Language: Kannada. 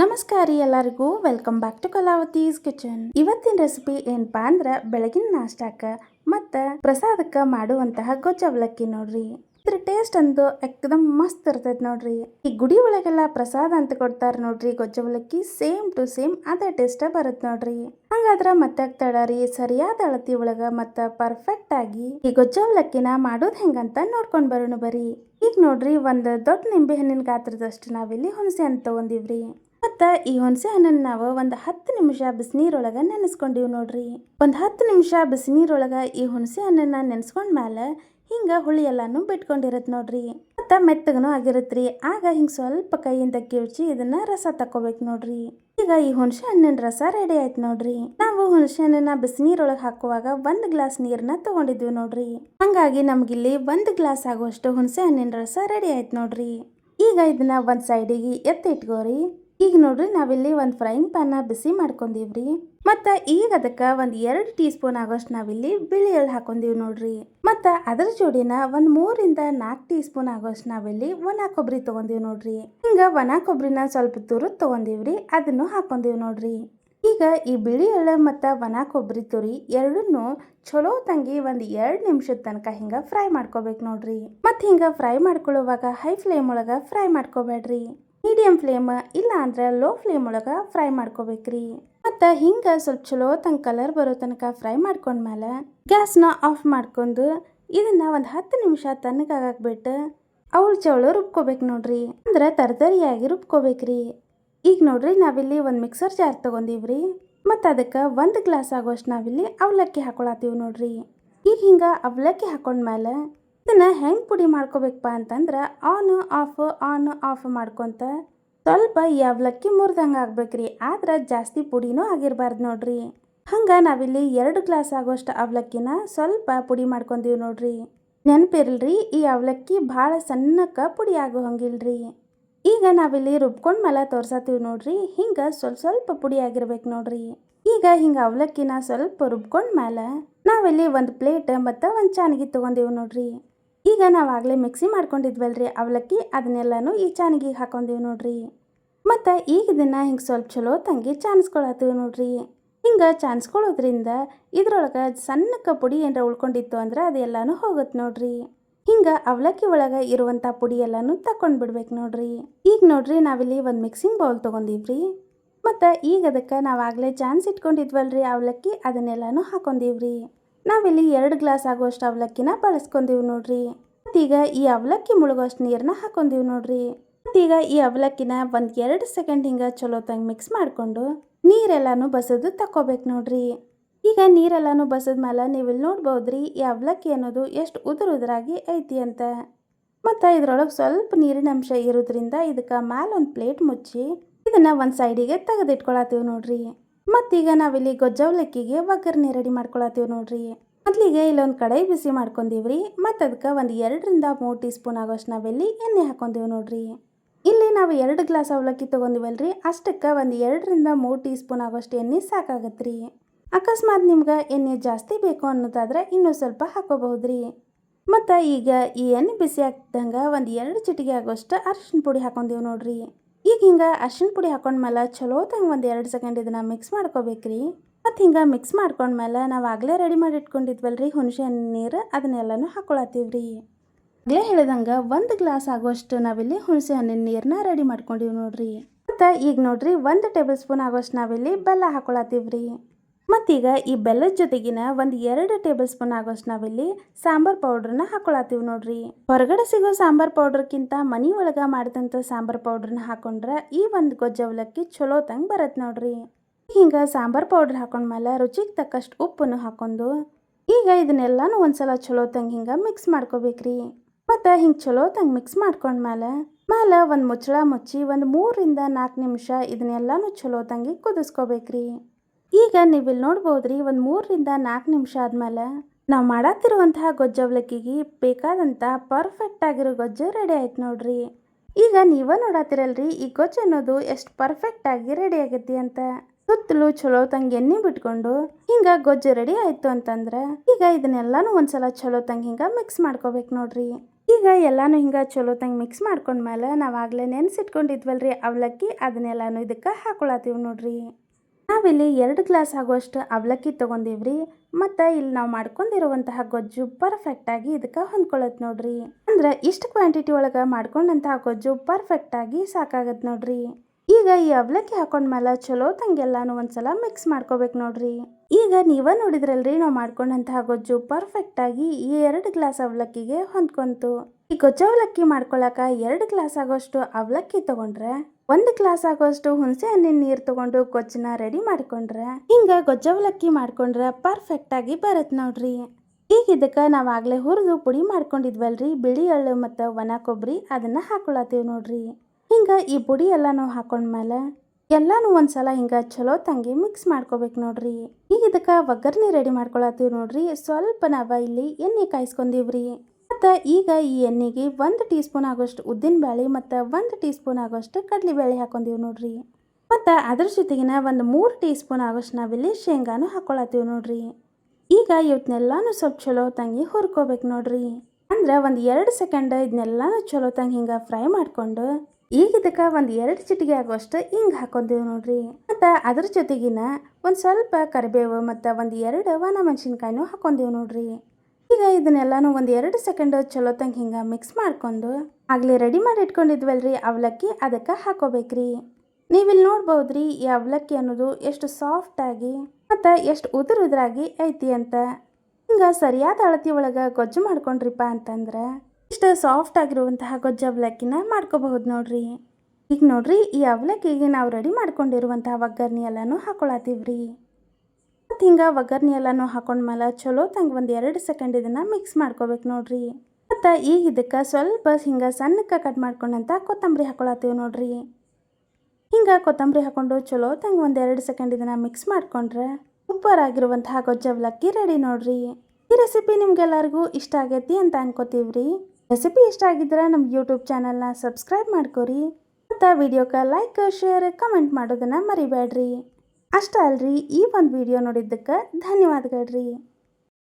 ನಮಸ್ಕಾರ ರೀ ಎಲ್ಲರಿಗೂ. Welcome back to Kalavathi's kitchen ಇವತ್ತಿನ ರೆಸಿಪಿ ಏನಪ್ಪಾ ಅಂದ್ರ ಬೆಳಗಿನ ನಾಷ್ಟಾಕ ಮತ್ತ ಪ್ರಸಾದಕ್ಕೆ ಮಾಡುವಂತಹ ಗೊಜ್ಜ ಅವಲಕ್ಕಿ ನೋಡ್ರಿ. ಇದ್ರ ಟೇಸ್ಟ್ ಅಂದು ಎಕ್ದಮ್ ಮಸ್ತ್ ಇರ್ತೈತಿ ನೋಡ್ರಿ. ಈ ಗುಡಿ ಒಳಗೆಲ್ಲ ಪ್ರಸಾದ ಅಂತ ಕೊಡ್ತಾರ ನೋಡ್ರಿ ಗೊಜ್ಜವಲಕ್ಕಿ ಸೇಮ್ ಟು ಸೇಮ್ ಅದೇ ಟೇಸ್ಟ್ ಬರುತ್ತೆ ನೋಡ್ರಿ. ಹಂಗಾದ್ರ ಮತ್ತೆ ತಡರಿ ಸರಿಯಾದ ಅಳತಿ ಒಳಗ ಮತ್ತ ಪರ್ಫೆಕ್ಟ್ ಆಗಿ ಈ ಗೊಜ್ಜ ಅವಲಕ್ಕಿನ ಮಾಡೋದ್ ಹೆಂಗಂತ ನೋಡ್ಕೊಂಡ್ ಬರೋಣ ಬರೀ. ಈಗ ನೋಡ್ರಿ ಒಂದ್ ದೊಡ್ಡ ನಿಂಬೆ ಹಣ್ಣಿನ ಗಾತ್ರದಷ್ಟು ನಾವಿಲ್ಲಿ ಹುಣಸೆ ಅಂತ ತಗೊಂಡಿವ್ರಿ. ಮತ್ತ ಈ ಹುಣಸೆ ಹಣ್ಣನ್ನು ನಾವು ಒಂದು ಹತ್ತು ನಿಮಿಷ ಬಿಸಿನೀರೊಳಗೆ ನೆನೆಸ್ಕೊಂಡೀವಿ ನೋಡ್ರಿ. ಒಂದು ಹತ್ತು ನಿಮಿಷ ಬಿಸಿನೀರೊಳಗೆ ಈ ಹುಣಸೆ ಹಣ್ಣನ್ನ ಮೇಲೆ ಹಿಂಗೆ ಹುಳಿ ಎಲ್ಲಾನು ಬಿಟ್ಕೊಂಡಿರತ್ತೆ ನೋಡ್ರಿ. ಮತ್ತು ಮೆತ್ತಗನು ಆಗಿರತ್ರಿ ಆಗ ಹಿಂಗೆ ಸ್ವಲ್ಪ ಕೈಯಿಂದ ಕಿವುಚಿ ಇದನ್ನ ರಸ ತಕ್ಕೋಬೇಕು ನೋಡ್ರಿ. ಈಗ ಈ ಹುಣಸೆ ಹಣ್ಣಿನ ರಸ ರೆಡಿ ಆಯ್ತು ನೋಡ್ರಿ. ನಾವು ಹುಣಸೆ ಹಣ್ಣನ್ನ ಬಿಸಿನೀರೊಳಗೆ ಹಾಕುವಾಗ ಒಂದು ಗ್ಲಾಸ್ ನೀರನ್ನ ತಗೊಂಡಿದ್ವಿ ನೋಡ್ರಿ. ಹಂಗಾಗಿ ನಮ್ಗಿಲ್ಲಿ ಒಂದು ಗ್ಲಾಸ್ ಆಗುವಷ್ಟು ಹುಣಸೆ ಹಣ್ಣಿನ ರಸ ರೆಡಿ ಆಯ್ತು ನೋಡ್ರಿ. ಈಗ ಇದನ್ನ ಒಂದು ಸೈಡಿಗೆ ಎತ್ತಿಟ್ಕೋರಿ ಈಗ ನೋಡ್ರಿ, ನಾವಿಲ್ಲಿ ಒಂದು ಫ್ರೈಯಿಂಗ್ ಪ್ಯಾನ್ನ ಬಿಸಿ ಮಾಡ್ಕೊಂಡೀವ್ರಿ. ಮತ್ತು ಈಗ ಅದಕ್ಕೆ ಒಂದು ಎರಡು ಟೀ ಸ್ಪೂನ್ ಆಗೋಷ್ಟು ನಾವಿಲ್ಲಿ ಬಿಳಿ ಎಳ್ಳು ಹಾಕೊಂಡೀವಿ ನೋಡ್ರಿ. ಮತ್ತು ಅದರ ಜೋಡಿನ ಒಂದು ಮೂರಿಂದ ನಾಲ್ಕು ಟೀ ಸ್ಪೂನ್ ಆಗೋಷ್ಟು ನಾವಿಲ್ಲಿ ಒಣ ಕೊಬ್ಬರಿ ತೊಗೊಂಡೀವಿ ನೋಡ್ರಿ. ಹಿಂಗೆ ಒಣ ಕೊಬ್ಬರಿನ ಸ್ವಲ್ಪ ತುರು ತೊಗೊಂಡೀವ್ರಿ, ಅದನ್ನು ಹಾಕೊಂದೀವಿ ನೋಡ್ರಿ. ಈಗ ಈ ಬಿಳಿ ಎಳ್ಳು ಮತ್ತು ಒಣ ಕೊಬ್ಬರಿ ತುರಿ ಎರಡನ್ನೂ ಚಲೋ ತಂಗಿ ಒಂದು ಎರಡು ನಿಮಿಷದ ತನಕ ಹಿಂಗೆ ಫ್ರೈ ಮಾಡ್ಕೋಬೇಕು ನೋಡ್ರಿ. ಮತ್ತು ಹಿಂಗೆ ಫ್ರೈ ಮಾಡ್ಕೊಳ್ಳುವಾಗ ಹೈ ಫ್ಲೇಮ್ ಒಳಗೆ ಫ್ರೈ ಮಾಡ್ಕೋಬೇಡ್ರಿ. ಮೀಡಿಯಂ ಫ್ಲೇಮ್ ಇಲ್ಲ ಅಂದ್ರೆ ಲೋ ಫ್ಲೇಮ್ ಒಳಗೆ ಫ್ರೈ ಮಾಡ್ಕೋಬೇಕ್ರಿ. ಮತ್ತು ಹಿಂಗೆ ಸ್ವಲ್ಪ ಚಲೋ ತನಕ ಕಲರ್ ಬರೋ ತನಕ ಫ್ರೈ ಮಾಡ್ಕೊಂಡ್ಮೇಲೆ ಗ್ಯಾಸ್ನ ಆಫ್ ಮಾಡ್ಕೊಂಡು ಇದನ್ನ ಒಂದು ಹತ್ತು ನಿಮಿಷ ತಣ್ಣಗಾಗಕ್ಕೆ ಬಿಟ್ಟು ಅವಳು ಚವಳು ರುಬ್ಕೋಬೇಕು ನೋಡ್ರಿ. ಅಂದ್ರೆ ತರತರಿಯಾಗಿ ರುಬ್ಕೋಬೇಕ್ರಿ. ಈಗ ನೋಡ್ರಿ ನಾವಿಲ್ಲಿ ಒಂದು ಮಿಕ್ಸರ್ ಜಾರ್ ತೊಗೊಂಡಿವ್ರಿ. ಮತ್ತು ಅದಕ್ಕೆ ಒಂದು ಗ್ಲಾಸ್ ಆಗೋಷ್ಟು ನಾವಿಲ್ಲಿ ಅವಲಕ್ಕಿ ಹಾಕೊಳತ್ತೀವಿ ನೋಡ್ರಿ. ಈಗ ಹಿಂಗೆ ಅವಲಕ್ಕಿ ಹಾಕೊಂಡ್ಮೇಲೆ ಇದನ್ನ ಹೆಂಗೆ ಪುಡಿ ಮಾಡ್ಕೋಬೇಕಪ್ಪ ಅಂತಂದ್ರೆ ಆನ್ ಆಫ್ ಆನ್ ಆಫ್ ಮಾಡ್ಕೊತ ಸ್ವಲ್ಪ ಈ ಅವಲಕ್ಕಿ ಮುರಿದಂಗೆ ಆಗ್ಬೇಕ್ರಿ. ಆದ್ರೆ ಜಾಸ್ತಿ ಪುಡಿನೂ ಆಗಿರಬಾರ್ದು ನೋಡ್ರಿ. ಹಂಗೆ ನಾವಿಲ್ಲಿ ಎರಡು ಗ್ಲಾಸ್ ಆಗೋಷ್ಟು ಅವಲಕ್ಕಿನ ಸ್ವಲ್ಪ ಪುಡಿ ಮಾಡ್ಕೊಂತೀವಿ ನೋಡ್ರಿ. ನೆನಪಿರಲ್ರಿ, ಈ ಅವಲಕ್ಕಿ ಭಾಳ ಸಣ್ಣಕ್ಕೆ ಪುಡಿ ಆಗೋ ಹಂಗಿಲ್ರಿ ಈಗ ನಾವಿಲ್ಲಿ ರುಬ್ಕೊಂಡ್ಮೇಲೆ ತೋರ್ಸತ್ತೀವಿ ನೋಡ್ರಿ. ಹಿಂಗೆ ಸ್ವಲ್ಪ ಸ್ವಲ್ಪ ಪುಡಿ ಆಗಿರ್ಬೇಕು ನೋಡ್ರಿ. ಈಗ ಹಿಂಗೆ ಅವಲಕ್ಕಿನ ಸ್ವಲ್ಪ ರುಬ್ಕೊಂಡ್ಮೇಲೆ ನಾವಿಲ್ಲಿ ಒಂದು ಪ್ಲೇಟ್ ಮತ್ತು ಒಂದು ಚಾನಿಗೆ ತೊಗೊಂದೀವಿ ನೋಡ್ರಿ. ಈಗ ನಾವು ಆಗಲೇ ಮಿಕ್ಸಿ ಮಾಡ್ಕೊಂಡಿದ್ವಲ್ರಿ ಅವಲಕ್ಕಿ, ಅದನ್ನೆಲ್ಲನೂ ಈ ಚಾನಿಗೆ ಹಾಕೊಂಡೀವಿ ನೋಡ್ರಿ. ಮತ್ತು ಈಗ ಇದನ್ನು ಹಿಂಗೆ ಸ್ವಲ್ಪ ಚಲೋ ತಂಗಿ ಚಾನ್ಸ್ಕೊಳತ್ತೀವಿ ನೋಡ್ರಿ. ಹಿಂಗೆ ಚಾನ್ಸ್ಕೊಳ್ಳೋದ್ರಿಂದ ಇದ್ರೊಳಗೆ ಸಣ್ಣಕ್ಕೆ ಪುಡಿ ಏನಾರ ಉಳ್ಕೊಂಡಿತ್ತು ಅಂದ್ರೆ ಅದೆಲ್ಲನೂ ಹೋಗುತ್ತೆ ನೋಡ್ರಿ. ಹಿಂಗೆ ಅವಲಕ್ಕಿ ಒಳಗೆ ಇರುವಂಥ ಪುಡಿ ಎಲ್ಲನೂ ತಕೊಂಡು ಬಿಡ್ಬೇಕು ನೋಡ್ರಿ. ಈಗ ನೋಡ್ರಿ ನಾವಿಲ್ಲಿ ಒಂದು ಮಿಕ್ಸಿಂಗ್ ಬೌಲ್ ತೊಗೊಂಡಿವ್ರಿ. ಮತ್ತು ಈಗ ಅದಕ್ಕೆ ನಾವು ಆಗಲೇ ಚಾನ್ಸ್ ಇಟ್ಕೊಂಡಿದ್ವಲ್ರಿ ಅವಲಕ್ಕಿ, ಅದನ್ನೆಲ್ಲನೂ ಹಾಕೊಂಡೀವ್ರಿ. ನಾವಿಲ್ಲಿ ಎರಡು ಗ್ಲಾಸ್ ಆಗುವಷ್ಟು ಅವಲಕ್ಕಿನ ಬಳಸ್ಕೊಂಡೀವಿ ನೋಡ್ರಿ. ಮತ್ತೀಗ ಈ ಅವಲಕ್ಕಿ ಮುಳುಗುವಷ್ಟು ನೀರನ್ನ ಹಾಕೊಂಡೀವಿ ನೋಡ್ರಿ. ಮತ್ತೀಗ ಈ ಅವಲಕ್ಕಿನ ಒಂದು ಎರಡು ಸೆಕೆಂಡ್ ಹಿಂಗೆ ಚಲೋ ತಂಗ್ ಮಿಕ್ಸ್ ಮಾಡಿಕೊಂಡು ನೀರೆಲ್ಲಾನು ಬಸದು ತಕೋಬೇಕು ನೋಡ್ರಿ. ಈಗ ನೀರೆಲ್ಲಾನು ಬಸದ್ಮೇಲೆ ನೀವು ಇಲ್ಲಿ ನೋಡ್ಬೋದ್ರಿ, ಈ ಅವಲಕ್ಕಿ ಅನ್ನೋದು ಎಷ್ಟು ಉದುರು ಉದುರಾಗಿ ಐತಿ ಅಂತ. ಮತ್ತು ಇದ್ರೊಳಗೆ ಸ್ವಲ್ಪ ನೀರಿನ ಅಂಶ ಇರೋದ್ರಿಂದ ಇದಕ್ಕೆ ಮ್ಯಾಲೊಂದು ಪ್ಲೇಟ್ ಮುಚ್ಚಿ ಇದನ್ನು ಒಂದು ಸೈಡಿಗೆ ತೆಗೆದಿಟ್ಕೊಳತ್ತೀವಿ ನೋಡ್ರಿ. ಮತ್ತೀಗ ನಾವಿಲ್ಲಿ ಗೊಜ್ಜವಲಕ್ಕಿಗೆ ಒಗ್ಗರಣೆ ರೆಡಿ ಮಾಡ್ಕೊಳತ್ತೀವಿ ನೋಡ್ರಿ. ಮೊದಲಿಗೆ ಇಲ್ಲೊಂದು ಕಡಾಯಿ ಬಿಸಿ ಮಾಡ್ಕೊಂಡೀವ್ರಿ ಮತ್ತು ಅದಕ್ಕೆ ಒಂದು ಎರಡರಿಂದ ಮೂರು ಟೀ ಸ್ಪೂನ್ ಆಗೋಷ್ಟು ನಾವಿಲ್ಲಿ ಎಣ್ಣೆ ಹಾಕೊಂಡಿವಿ ನೋಡ್ರಿ. ಇಲ್ಲಿ ನಾವು ಎರಡು ಗ್ಲಾಸ್ ಅವಲಕ್ಕಿ ತೊಗೊಂಡಿವಲ್ರಿ, ಅಷ್ಟಕ್ಕೆ ಒಂದು ಎರಡರಿಂದ ಮೂರು ಟೀ ಸ್ಪೂನ್ ಆಗೋಷ್ಟು ಎಣ್ಣೆ ಸಾಕಾಗತ್ತೆ ಅಕಸ್ಮಾತ್ ನಿಮ್ಗೆ ಎಣ್ಣೆ ಜಾಸ್ತಿ ಬೇಕು ಅನ್ನೋದಾದ್ರೆ ಇನ್ನೂ ಸ್ವಲ್ಪ ಹಾಕೋಬಹುದ್ರಿ. ಮತ್ತು ಈಗ ಈ ಎಣ್ಣೆ ಬಿಸಿ ಹಾಕ್ದಂಗೆ ಒಂದು ಎರಡು ಚಿಟಿಗೆ ಆಗೋಷ್ಟು ಅರಿಶಿನ ಪುಡಿ ಹಾಕೊಂಡಿವಿ ನೋಡ್ರಿ. ಈಗ ಹಿಂಗೆ ಅರ್ಶಿನ ಪುಡಿ ಹಾಕೊಂಡ್ಮೇಲೆ ಚಲೋ ತಂಗ ಒಂದು ಎರಡು ಸೆಕೆಂಡ್ ಇದನ್ನು ಮಿಕ್ಸ್ ಮಾಡ್ಕೋಬೇಕ್ರಿ. ಮತ್ತು ಹಿಂಗೆ ಮಿಕ್ಸ್ ಮಾಡ್ಕೊಂಡ್ಮೇಲೆ ನಾವು ಆಗಲೇ ರೆಡಿ ಮಾಡಿ ಇಟ್ಕೊಂಡಿದ್ವಲ್ರಿ ಹುಣಸೆ ಹಣ್ಣು ನೀರು ಅದನ್ನೆಲ್ಲನೂ ಹಾಕೊಳತ್ತೀವ್ರಿ. ಆಗಲೇ ಹೇಳಿದಂಗೆ ಒಂದು ಗ್ಲಾಸ್ ಆಗೋಷ್ಟು ನಾವಿಲ್ಲಿ ಹುಣಸೆ ಹಣ್ಣಿನ ನೀರನ್ನ ರೆಡಿ ಮಾಡ್ಕೊಂಡಿವಿ ನೋಡ್ರಿ. ಮತ್ತು ಈಗ ನೋಡ್ರಿ ಒಂದು ಟೇಬಲ್ ಸ್ಪೂನ್ ಆಗೋಷ್ಟು ನಾವಿಲ್ಲಿ ಬೆಲ್ಲ ಹಾಕೊಳತ್ತೀವ್ರಿ. ಮತ್ತೀಗ ಈ ಬೆಲ್ಲದ ಜೊತೆಗಿನ ಒಂದು ಎರಡು ಟೇಬಲ್ ಸ್ಪೂನ್ ಆಗೋಷ್ಟು ನಾವಿಲ್ಲಿ ಸಾಂಬಾರ್ ಪೌಡ್ರನ್ನ ಹಾಕೊಳತ್ತೀವಿ ನೋಡ್ರಿ. ಹೊರಗಡೆ ಸಿಗೋ ಸಾಂಬಾರ್ ಪೌಡ್ರಕ್ಕಿಂತ ಮನಿ ಒಳಗೆ ಮಾಡಿದಂಥ ಸಾಂಬಾರ್ ಪೌಡ್ರನ್ನ ಹಾಕೊಂಡ್ರೆ ಈ ಒಂದು ಗೊಜ್ಜವಲಕ್ಕಿ ಚಲೋ ತಂಗೆ ಬರತ್ತೆ ನೋಡ್ರಿ. ಹಿಂಗೆ ಸಾಂಬಾರ್ ಪೌಡ್ರ್ ಹಾಕೊಂಡ್ಮೇಲೆ ರುಚಿಗೆ ತಕ್ಕಷ್ಟು ಉಪ್ಪನ್ನು ಹಾಕೊಂಡು ಈಗ ಇದನ್ನೆಲ್ಲಾನು ಒಂದ್ಸಲ ಚಲೋ ತಂಗೆ ಹಿಂಗೆ ಮಿಕ್ಸ್ ಮಾಡ್ಕೋಬೇಕ್ರಿ. ಮತ್ತು ಹಿಂಗೆ ಚಲೋ ತಂಗೆ ಮಿಕ್ಸ್ ಮಾಡ್ಕೊಂಡ್ಮೇಲೆ ಮೇಲೆ ಒಂದು ಮುಚ್ಚಳ ಮುಚ್ಚಿ ಒಂದು ಮೂರರಿಂದ ನಾಲ್ಕು ನಿಮಿಷ ಇದನ್ನೆಲ್ಲಾನು ಚಲೋ ತಂಗಿ ಕುದಿಸ್ಕೋಬೇಕ್ರಿ. ಈಗ ನೀವಿಲ್ಲಿ ನೋಡ್ಬೋದ್ರಿ ಒಂದು ಮೂರರಿಂದ ನಾಲ್ಕು ನಿಮಿಷ ಆದಮೇಲೆ ನಾವು ಮಾಡತ್ತಿರುವಂತಹ ಗೊಜ್ಜವಲಕ್ಕಿಗೆ ಬೇಕಾದಂಥ ಪರ್ಫೆಕ್ಟ್ ಆಗಿರೋ ಗೊಜ್ಜು ರೆಡಿ ಆಯ್ತು ನೋಡ್ರಿ. ಈಗ ನೀವ ನೋಡತ್ತಿರಲ್ರಿ ಈ ಗೊಜ್ಜು ಅನ್ನೋದು ಎಷ್ಟು ಪರ್ಫೆಕ್ಟ್ ಆಗಿ ರೆಡಿ ಆಗೈತಿ ಅಂತ. ಸುತ್ತಲೂ ಚಲೋ ತಂಗಿ ಎಣ್ಣೆ ಬಿಟ್ಕೊಂಡು ಹಿಂಗ ಗೊಜ್ಜು ರೆಡಿ ಆಯ್ತು ಅಂತಂದ್ರೆ ಈಗ ಇದನ್ನೆಲ್ಲಾನು ಒಂದ್ಸಲ ಚಲೋ ತಂಗಿ ಹಿಂಗ ಮಿಕ್ಸ್ ಮಾಡ್ಕೋಬೇಕು ನೋಡ್ರಿ. ಈಗ ಎಲ್ಲಾನು ಹಿಂಗ ಚಲೋ ತಂಗೆ ಮಿಕ್ಸ್ ಮಾಡ್ಕೊಂಡ್ಮೇಲೆ ನಾವು ಆಗಲೇ ನೆನ್ಸಿಟ್ಕೊಂಡಿದ್ವಲ್ರಿ ಅವಲಕ್ಕಿ, ಅದನ್ನೆಲ್ಲಾನು ಇದಕ್ಕೆ ಹಾಕೊಳತ್ತೀವಿ ನೋಡ್ರಿ. ನಾವಿಲ್ಲಿ ಎರಡು ಗ್ಲಾಸ್ ಆಗುವಷ್ಟು ಅವಲಕ್ಕಿ ತೊಗೊಂಡಿವ್ರಿ. ಮತ್ತು ಇಲ್ಲಿ ನಾವು ಮಾಡ್ಕೊಂಡಿರುವಂತಹ ಗೊಜ್ಜು ಪರ್ಫೆಕ್ಟಾಗಿ ಇದಕ್ಕೆ ಹೊಂದ್ಕೊಳ್ಳೋದು ನೋಡ್ರಿ. ಅಂದ್ರೆ ಇಷ್ಟು ಕ್ವಾಂಟಿಟಿ ಒಳಗೆ ಮಾಡ್ಕೊಂಡಂತಹ ಗೊಜ್ಜು ಪರ್ಫೆಕ್ಟಾಗಿ ಸಾಕಾಗತ್ತೆ ನೋಡ್ರಿ. ಈಗ ಈ ಅವಲಕ್ಕಿ ಹಾಕೊಂಡ್ಮೇಲೆ ಚಲೋ ತಂಗೆಲ್ಲಾನು ಒಂದ್ಸಲ ಮಿಕ್ಸ್ ಮಾಡ್ಕೋಬೇಕು ನೋಡ್ರಿ. ಈಗ ನೀವ ನೋಡಿದ್ರಲ್ರಿ ನಾವು ಮಾಡ್ಕೊಂಡಂತಹ ಗೊಜ್ಜು ಪರ್ಫೆಕ್ಟಾಗಿ ಈ ಎರಡು ಗ್ಲಾಸ್ ಅವಲಕ್ಕಿಗೆ ಹೊಂದ್ಕೊಂತು. ಈ ಗೊಜ್ಜು ಅವಲಕ್ಕಿ ಮಾಡ್ಕೊಳಕ ಎರಡು ಗ್ಲಾಸ್ ಆಗೋಷ್ಟು ಅವಲಕ್ಕಿ ತಗೊಂಡ್ರೆ ಒಂದು ಗ್ಲಾಸ್ ಆಗೋಷ್ಟು ಹುಣಸೆ ಹಣ್ಣಿನ ನೀರು ತಗೊಂಡು ಗೊಜ್ಜನ್ನ ರೆಡಿ ಮಾಡ್ಕೊಂಡ್ರೆ. ಹಿಂಗ ಗೊಜ್ಜವಲಕ್ಕಿ ಮಾಡ್ಕೊಂಡ್ರೆ ಪರ್ಫೆಕ್ಟ್ ಆಗಿ ಬರತ್ ನೋಡ್ರಿ. ಈಗ ಇದಕ್ಕೆ ನಾವು ಆಗ್ಲೇ ಹುರಿದು ಪುಡಿ ಮಾಡ್ಕೊಂಡಿದ್ವಲ್ರಿ, ಬಿಳಿ ಎಳ್ಳು ಮತ್ತು ಒಣ ಕೊಬ್ಬರಿ ಅದನ್ನ ಹಾಕೊಳತ್ತೀವಿ ನೋಡ್ರಿ. ಹಿಂಗ ಈ ಪುಡಿ ಎಲ್ಲಾನು ಹಾಕೊಂಡ್ಮೇಲೆ ಎಲ್ಲಾನು ಒಂದ್ಸಲ ಹಿಂಗ ಚಲೋ ತಂಗಿ ಮಿಕ್ಸ್ ಮಾಡ್ಕೋಬೇಕು ನೋಡ್ರಿ. ಈಗ ಇದಕ್ಕೆ ಒಗ್ಗರಣೆ ರೆಡಿ ಮಾಡ್ಕೊಳತ್ತೀವಿ ನೋಡ್ರಿ. ಸ್ವಲ್ಪ ನಾವ ಇಲ್ಲಿ ಎಣ್ಣೆ ಕಾಯಿಸ್ಕೊಂಡೀವ್ರಿ. ಮತ್ತು ಈಗ ಈ ಎಣ್ಣೆಗೆ ಒಂದು ಟೀ ಸ್ಪೂನ್ ಆಗೋಷ್ಟು ಉದ್ದಿನ ಬೇಳೆ ಮತ್ತು ಒಂದು ಟೀ ಸ್ಪೂನ್ ಆಗೋಷ್ಟು ಕಡಲೆ ಬೇಳೆ ಹಾಕೊಂಡೀವಿ ನೋಡ್ರಿ. ಮತ್ತು ಅದ್ರ ಜೊತೆಗಿನ ಒಂದು ಮೂರು ಟೀ ಸ್ಪೂನ್ ಆಗೋಷ್ಟು ನಾವಿಲ್ಲಿ ಶೇಂಗಾನು ಹಾಕೊಳತ್ತೀವಿ ನೋಡ್ರಿ. ಈಗ ಇವತ್ನೆಲ್ಲಾನು ಸ್ವಲ್ಪ ಚಲೋ ತಂಗಿ ಹುರ್ಕೋಬೇಕು ನೋಡ್ರಿ. ಅಂದ್ರೆ ಒಂದು ಎರಡು ಸೆಕೆಂಡ್ ಇದನ್ನೆಲ್ಲಾನು ಚಲೋ ತಂಗಿ ಹಿಂಗೆ ಫ್ರೈ ಮಾಡ್ಕೊಂಡು ಈಗ ಇದಕ್ಕೆ ಒಂದು ಎರಡು ಚಿಟಿಗೆ ಆಗುವಷ್ಟು ಹಿಂಗೆ ಹಾಕೊಂತೀವಿ ನೋಡ್ರಿ. ಮತ್ತು ಅದ್ರ ಜೊತೆಗಿನ ಒಂದು ಸ್ವಲ್ಪ ಕರಿಬೇವು ಮತ್ತು ಒಂದು ಎರಡು ಒಣ ಮೆಣಸಿನ್ಕಾಯಿನೂ ಹಾಕೊಂತೀವಿ ನೋಡ್ರಿ. ಈಗ ಇದನ್ನೆಲ್ಲಾನು ಒಂದು ಎರಡು ಸೆಕೆಂಡ್ ಚಲೋ ತಂಗ ಹಿಂಗೆ ಮಿಕ್ಸ್ ಮಾಡ್ಕೊಂಡು ಆಗಲೇ ರೆಡಿ ಮಾಡಿ ಇಟ್ಕೊಂಡಿದ್ವಲ್ರಿ ಅವಲಕ್ಕಿ, ಅದಕ್ಕೆ ಹಾಕೋಬೇಕ್ರಿ. ನೀವಿಲ್ಲಿ ನೋಡ್ಬೋದ್ರಿ ಈ ಅವಲಕ್ಕಿ ಅನ್ನೋದು ಎಷ್ಟು ಸಾಫ್ಟಾಗಿ ಮತ್ತು ಎಷ್ಟು ಉದುರು ಉದುರಾಗಿ ಐತಿ ಅಂತ. ಹಿಂಗೆ ಸರಿಯಾದ ಅಳತಿ ಒಳಗೆ ಗೊಜ್ಜು ಮಾಡ್ಕೊಂಡ್ರಿಪ್ಪ ಅಂತಂದ್ರೆ ಇಷ್ಟು ಸಾಫ್ಟ್ ಆಗಿರುವಂತಹ ಗೊಜ್ಜು ಅವಲಕ್ಕಿನ ಮಾಡ್ಕೋಬಹುದು ನೋಡ್ರಿ. ಈಗ ನೋಡ್ರಿ ಈ ಅವಲಕ್ಕಿಗೆ ನಾವು ರೆಡಿ ಮಾಡ್ಕೊಂಡಿರುವಂತಹ ಒಗ್ಗರಣೆ ಎಲ್ಲನೂ ಹಾಕೊಳತ್ತೀವ್ರಿ ಮತ್ತು ಹಿಂಗೆ ಒಗ್ಗರಣೆ ಎಲ್ಲನೂ ಚಲೋ ತಂಗ ಒಂದು ಎರಡು ಸೆಕೆಂಡ್ ಇದನ್ನು ಮಿಕ್ಸ್ ಮಾಡ್ಕೋಬೇಕು ನೋಡ್ರಿ. ಮತ್ತು ಈಗ ಇದಕ್ಕೆ ಸ್ವಲ್ಪ ಹಿಂಗೆ ಸಣ್ಣಕ್ಕೆ ಕಟ್ ಮಾಡ್ಕೊಂಡಂತ ಕೊತ್ತಂಬರಿ ಹಾಕೊಳತ್ತೀವಿ ನೋಡ್ರಿ. ಹಿಂಗೆ ಕೊತ್ತಂಬರಿ ಹಾಕೊಂಡು ಚಲೋ ತಂಗ ಒಂದು ಎರಡು ಸೆಕೆಂಡ್ ಇದನ್ನು ಮಿಕ್ಸ್ ಮಾಡ್ಕೊಂಡ್ರೆ ಸೂಪರ್ ಆಗಿರುವಂತಹ ಗೊಜ್ಜವಲಕ್ಕಿ ರೆಡಿ ನೋಡ್ರಿ. ಈ ರೆಸಿಪಿ ನಿಮ್ಗೆಲ್ಲರಿಗೂ ಇಷ್ಟ ಆಗೈತಿ ಅಂತ ಅನ್ಕೋತೀವ್ರಿ. ರೆಸಿಪಿ ಇಷ್ಟ ಆಗಿದ್ರೆ ನಮ್ಮ ಯೂಟ್ಯೂಬ್ ಚಾನಲ್ನ ಸಬ್ಸ್ಕ್ರೈಬ್ ಮಾಡ್ಕೊರಿ. ಮತ್ತು ವಿಡಿಯೋಕ್ಕೆ ಲೈಕ್ ಶೇರ್ ಕಮೆಂಟ್ ಮಾಡೋದನ್ನು ಮರಿಬೇಡ್ರಿ ಅಷ್ಟೇ ಅಲ್ರಿ ಈ ಒಂದು ವಿಡಿಯೋ ನೋಡಿದ್ದಕ್ಕೆ ಧನ್ಯವಾದಗಳ್ರಿ.